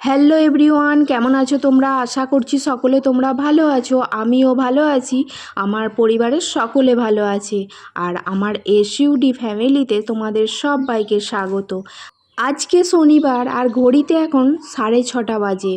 Hello everyone কেমন আছো তোমরা? আশা করছি সকলে তোমরা ভালো আছো, আমিও ভালো আছি, আমার পরিবারের সকলে ভালো আছে, আর আমার এসইউডি ফ্যামিলিতে তোমাদের সব সবাইকে স্বাগত। আজকে শনিবার আর ঘড়িতে এখন সাড়ে ছটা বাজে।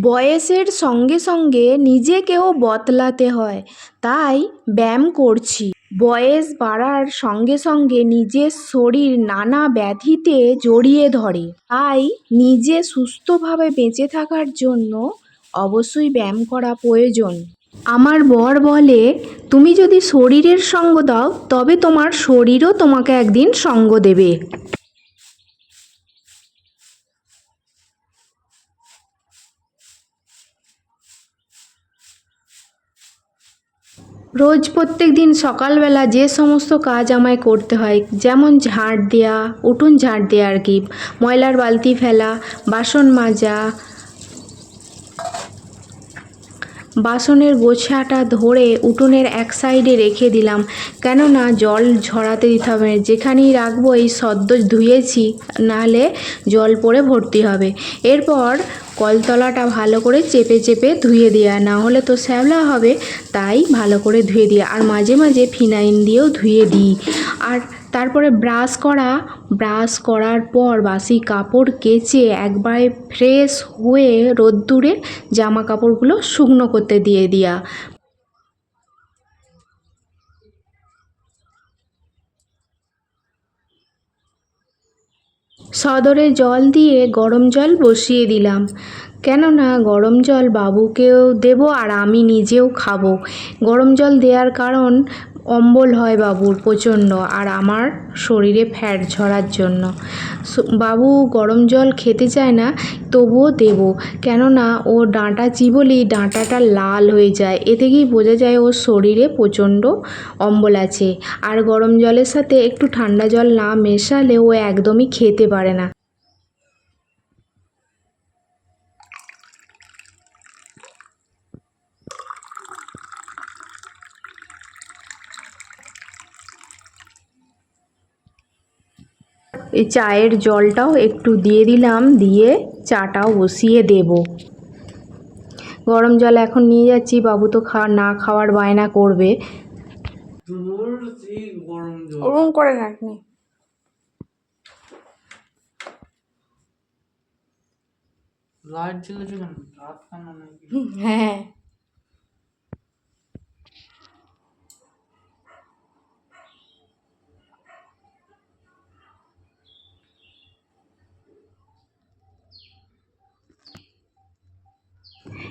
বয়সের সঙ্গে সঙ্গে নিজেকেও বদলাতে হয়। তাই ব্যায়াম করছি। বয়স বাড়ার সঙ্গে সঙ্গে নিজের শরীর নানা ব্যাধিতে জড়িয়ে ধরে। তাই নিজে সুস্থভাবে বেঁচে থাকার জন্য অবশ্যই ব্যায়াম করা প্রয়োজন। আমার বর বলে, তুমি যদি শরীরের সঙ্গ দাও, তবে তোমার শরীরও তোমাকে একদিন সঙ্গ দেবে। রোজ প্রত্যেক দিন সকালবেলা যে সমস্ত কাজ আমায় করতে হয়, যেমন ঝাঁট দেওয়া উঠোন ঝাঁট দেওয়া আর কি, ময়লার বালতি ফেলা, বাসন মাজা বাসনের গোছাটা ধরে উঠোনের এক সাইডে রেখে দিলাম। কেননা জল ঝরাতে দিতে হবে। যেখানেই রাখব এই সদ্য ধুয়েছি, নাহলে জল পড়ে ভর্তি হবে। এরপর কলতলাটা ভালো করে চেপে চেপে ধুয়ে দেওয়া না হলে তো শ্যাওলা হবে, তাই ভালো করে ধুয়ে দেওয়া আর মাঝে মাঝে ফিনাইল দিয়েও ধুয়ে দিই। আর তারপরে ব্রাশ করা, ব্রাশ করার পর বাসি কাপড় কেচে একবারে ফ্রেশ হয়ে রোদ্দুরে জামা কাপড়গুলো শুকনো করতে দিয়ে দেওয়া সদরে জল দিয়ে গরম জল বসিয়ে দিলাম। কেননা গরম জল বাবুকেও দেব আর আমি নিজেও খাব। গরম জল দেওয়ার কারণ অম্বল হয় বাবুর প্রচণ্ড আর আমার শরীরে ফ্যাট ঝরার জন্য। বাবু গরম জল খেতে চায় না, তবুও দেব। কেননা ও ডাঁটা চিবলেই ডাঁটাটা লাল হয়ে যায়। এ থেকেই বোঝা যায় ওর শরীরে প্রচণ্ড অম্বল আছে। আর গরম জলের সাথে একটু ঠান্ডা জল না মেশালে ও একদমই খেতে পারে না। এই চায়ের জলটাও একটু দিয়ে দিলাম দিয়ে চাটাও বসিয়ে দেব। গরম জল এখন নিয়ে যাচ্ছি বাবু তো খাওয়া না খাওয়ার বায়না করবে। ওরকম করেন আপনি লাইট জ্বলেছে কেন? রাত কেন? হ্যাঁ।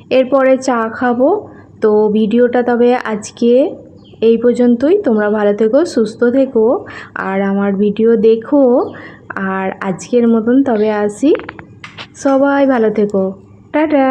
এরপরে চা খাব। তো ভিডিওটা তবে আজকে এই পর্যন্তই। তোমরা ভালো থেকো, সুস্থ থেকো, আর আমার ভিডিও দেখো। আর আজকের মতন তবে আসি। সবাই ভালো থেকো। টাটা!